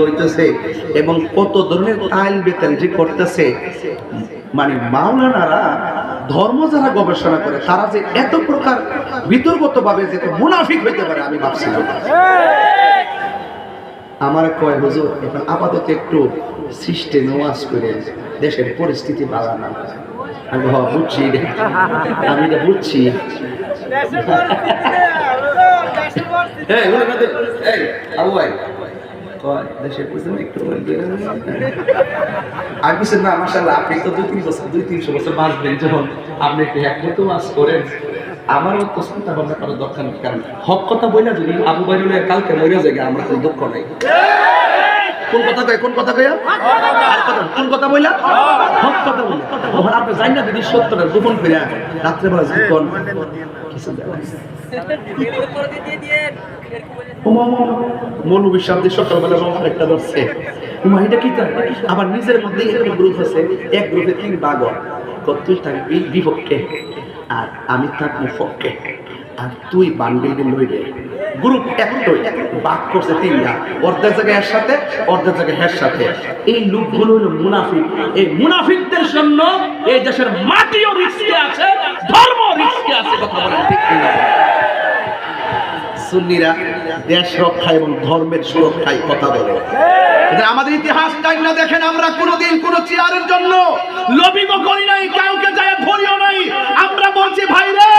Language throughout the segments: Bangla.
হইতেছে এবং কত ধরনের তাইল বেতাল করতেছে। মানে মাওলানারা ধর্ম যারা গবেষণা করে তারা যে এত প্রকার বিতর্কত ভাবে যে মুনাফিক হইতে পারে আমি ভাবছিলাম না। আমার কয় হুজুর এখন আপাতত একটু সিস্টেম ওয়াজ করে দেশের পরিস্থিতি বাড়ানো আমি হ বুঝছি আমি এটা বুঝছি। হ্যাঁ না আপনি তো দুই তিন বছর দুই তিনশো বছর আপনি মাছ করেন। আমারও তো চিন্তা ভাবনা নেই, কারণ হক কথা বইলা যদি আবু বাইরুলে কালকে মরে যায়, আমরা কোনো দুঃখ নাই। কোন কথা কয়? কোন কথা কয়? আর কথা কোন কথা বইলা হক কথা বইলা ওখানে আপনি জানি না যদি সত্যটা গোপন করে রাত্রে বেলা যদি কোন। কিছু সামনে সকালবেলা রং ধরছে। উমা এটা কি আবার নিজের মধ্যে একটা গ্রুপ আছে। এক গ্রুপে তিন তুই থাকবি বিপক্ষে। আর আমি থাকব পক্ষে আর তুই বান্ডিল লইবে গ্রুপ একটাই, বাক করছে তিনটা। অর্ধেক জায়গায় এর সাথে, অর্ধেক জায়গায় হের সাথে। এই লোকগুলো হলো মুনাফিক। এই মুনাফিকদের জন্য এই দেশের মাটিও রিস্কে আছে ধর্ম রিস্কে আছে, কথা বলেন ঠিক কিনা সুন্নিরা দেশ রক্ষা এবং ধর্মের সুরক্ষায় কথা বলে। আমাদের ইতিহাস না দেখেন আমরা কোনোদিন কোন চেয়ারের জন্য লবিব করি নাই, কাউকে যায় ধরিও নাই। আমরা বলছি, ভাই রে,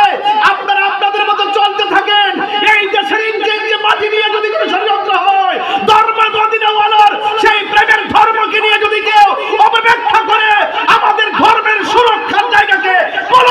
আপনারা আপনাদের মতো চলতে থাকেন এই দেশের ইঞ্চে ইঞ্চে মাটি নিয়ে যদি কোনো ষড়যন্ত্র হয় ধর্ম মদিনাওয়ালার সেই প্রেমের ধর্মকে নিয়ে যদি কেউ অপব্যাখ্যা করে আমাদের ধর্মের সুরক্ষার জায়গাকে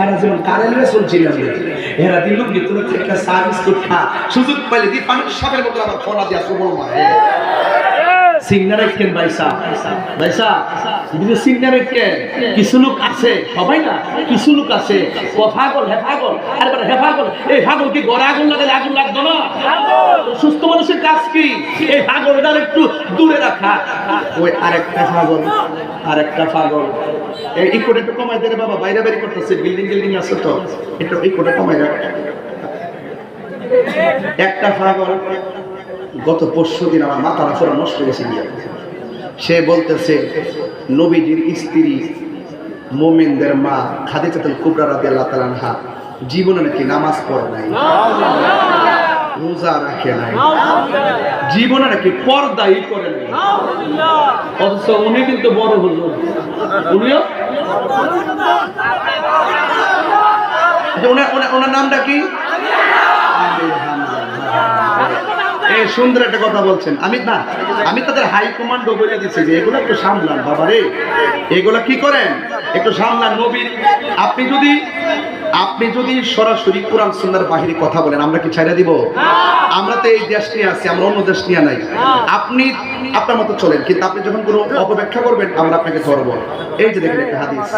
সারা জীবন কারেন্টে চলছিলাম এরা দিল কিন্তু একটা সার্ভিস করতে সুযোগ পাইলে দি পানির সাপের মতো আবার ফোনা দিয়া সুবল মা সিগনারে কেন বাইসা সিগনারে কে কিছু আছে কিছু লোক আগুন লাগালে আগুন লাগতো সুস্থ মানুষের কাজ কি? এই ফাগলটার একটু দূরে রাখা। ওই আরেকটা ফাগল আরেকটা ফাগল এই ইকোটা একটু কমাই দে বাবা, বাইরে বাইরে করতেছে। বিল্ডিং বিল্ডিং আছে তো। একটু ইকোটা কমাই রাখ একটা ফাগল গত পরশু দিন আমার মাথা পুরো নষ্ট গেছে। সে বলতেছে নবীজির স্ত্রী মোমেনদের মা খাদিজাতুল কুবরা রাদিয়াল্লাহু তাআলা আনহা জীবনে নাকি নামাজ পড়ে নাই রোজা রাখে নাই জীবনে নাকি পর্দাই করে নাই। অথচ উনি কিন্তু বড় হুজুর উনিও? আচ্ছা, ওনার ওনার নামটা কি? সুন্দর একটা কথা বলছেন। আমি না আমি তাদের হাই কমান্ড বলে দিচ্ছি যে এগুলো একটু সামলান বাবা রে এগুলো কি করেন? একটু সামলান নবীর। আপনি যদি আপনি যদি সরাসরি কোরআন সুন্দর বাহিরে কথা বলেন আমরা কি ছেড়ে দিব? আমরা তো এই দেশ নিয়ে আছি আমরা অন্য দেশ নিয়ে নাই। আপনি আপনার মতো চলেন কিন্তু আপনি যখন কোনো অপব্যাখ্যা করবেন আমরা আপনাকে ধরবো। এই যে দেখেন একটা হাদিস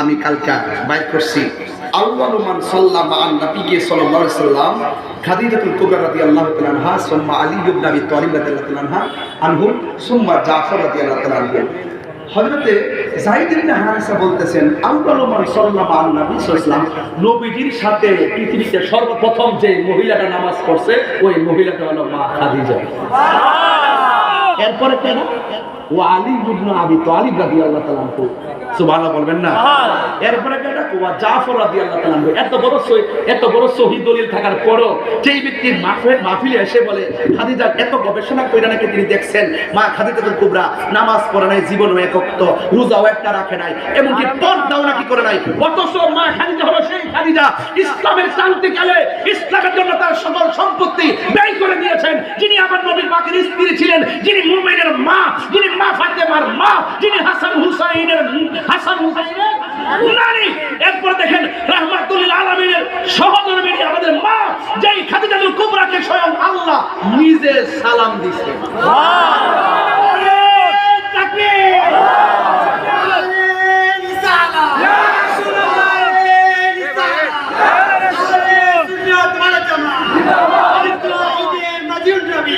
আমি কালকে বাইর করছি। আউয়ালু মান সাল্লামা আন নবিয়্যি সাল্লাল্লাহু সাল্লাম খাদিজাতুল কুবরা রাদিয়াল্লাহু তাআলা আনহা সুম্মা আলী ইবনে আবি তালিব রাদিয়াল্লাহু তাআলা আনহু সুম্মা জাফর রাদিয়াল্লাহু তাআলা আনহু। হযরতে যায়েদ ইবনে হারিসা বলতেছেন আউয়ালু মান সাল্লামা নবী সাল্লাল্লাহু আলাইহি সাল্লাম নবীজির সাথে পৃথিবীতে সর্বপ্রথম যে মহিলাটা নামাজ পড়ছে ওই মহিলাটা হলো মা খাদিজা। এরপরে কেন ও আলী ইবনে আবি তালিব রাদিয়াল্লাহু তাআলা সুবহানাল্লাহ বলবেন না? এরপরে জাফর রাদিয়াল্লাহু তাআলা এত বড় এত বড় শহীদ দলিল থাকার পরও যেই ব্যক্তি মাহফিল মাহফিলে এসে বলে খাদিজা এত গবেষণা কইরা নাকি তিনি দেখছেন? মা খাদিজাতুল কুবরা নামাজ পড়ে নাই জীবনও একক্ত রোজাও একটা রাখে নাই এমনকি পর্দাও নাকি করে নাই অথচ মা খাদিজা হলো সেই খাদিজা ইসলামের শান্তিকালে ইসলামের জন্য তার সকল সম্পত্তি ব্যয় করে দিয়েছেন। যিনি আমার নবীর পাকের স্ত্রী ছিলেন, যিনি মুমিনের মা, যিনি মা ফাতেমার মা, যিনি হাসান হুসাইনের হাসান হুসাইনের নারী এরপর দেখেন রাহমাতুল আলামিনের সহধর্মী আমাদের মা, যেই খাদিজাতুল কুবরাকে স্বয়ং আল্লাহ নিজে সালাম দিছে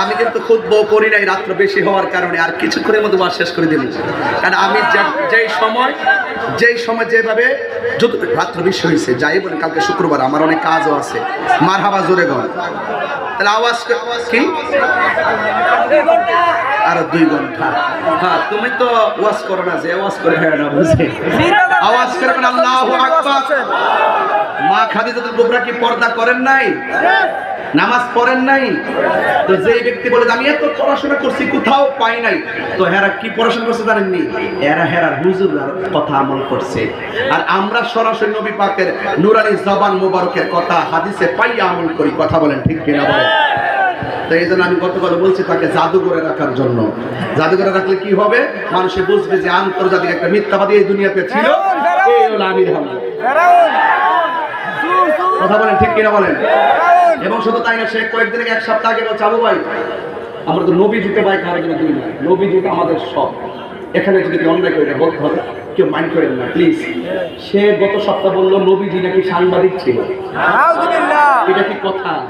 আমি কিন্তু খুব বউ করি নাই রাত্র বেশি হওয়ার কারণে, আর কিছুক্ষণের মধ্যে বাস শেষ করে দিলাম। কারণ আমি যেই সময় যেই সময় যেভাবে রাত্র বেশি হয়েছে, যাই বলেন, কালকে শুক্রবার, আমার অনেক কাজও আছে। মার হাবা জোরে গল তাহলে আওয়াজ কি আর দুই ঘণ্টা। হ্যাঁ তুমি তো ওয়াজ করো না যে, ওয়াজ করে হ্যাঁ না বুঝে। আওয়াজ করবেন আল্লাহ মা খাদিজাতুল কুবরা কি পর্দা করেন নাই? নামাজ পড়েন নাই? তো যে ব্যক্তি বলে আমি এত পড়াশোনা করছি কোথাও পাই নাই। তো হেরা কি পড়াশোনা করছে জানেননি? এরা হেরা হুজুর কথা আমল করছে। আর আমরা সরাসরি নবী পাকের নুরানি জবান মুবারকের কথা হাদিসে পাইয়া আমল করি কথা বলেন ঠিক কিনা বলেন? তো এই জন্য আমি গতকাল বলছি তাকে জাদুঘরে রাখার জন্য। জাদুঘরে রাখলে কি হবে? মানুষে বুঝবে যে আন্তর্জাতিক একটা মিথ্যাবাদী এই দুনিয়াতে ছিল। এই হলো আমির হামজা কথা বলেন ঠিক কিনা বলেন? এবং শুধু তাই না সে কয়েকদিন এক সপ্তাহ আগে বলছে আবু ভাই আমরা তো নবী জুতে ভাই কারও জন্য দুই না নবী জুতে আমাদের সব। এখানে যদি অন্যায় করে বলতে হবে। কেউ মাইন্ড করেন না প্লিজ। সে গত সপ্তাহ বলল নবীজি নাকি সাংবাদিক ছিল। এটা কি কথা?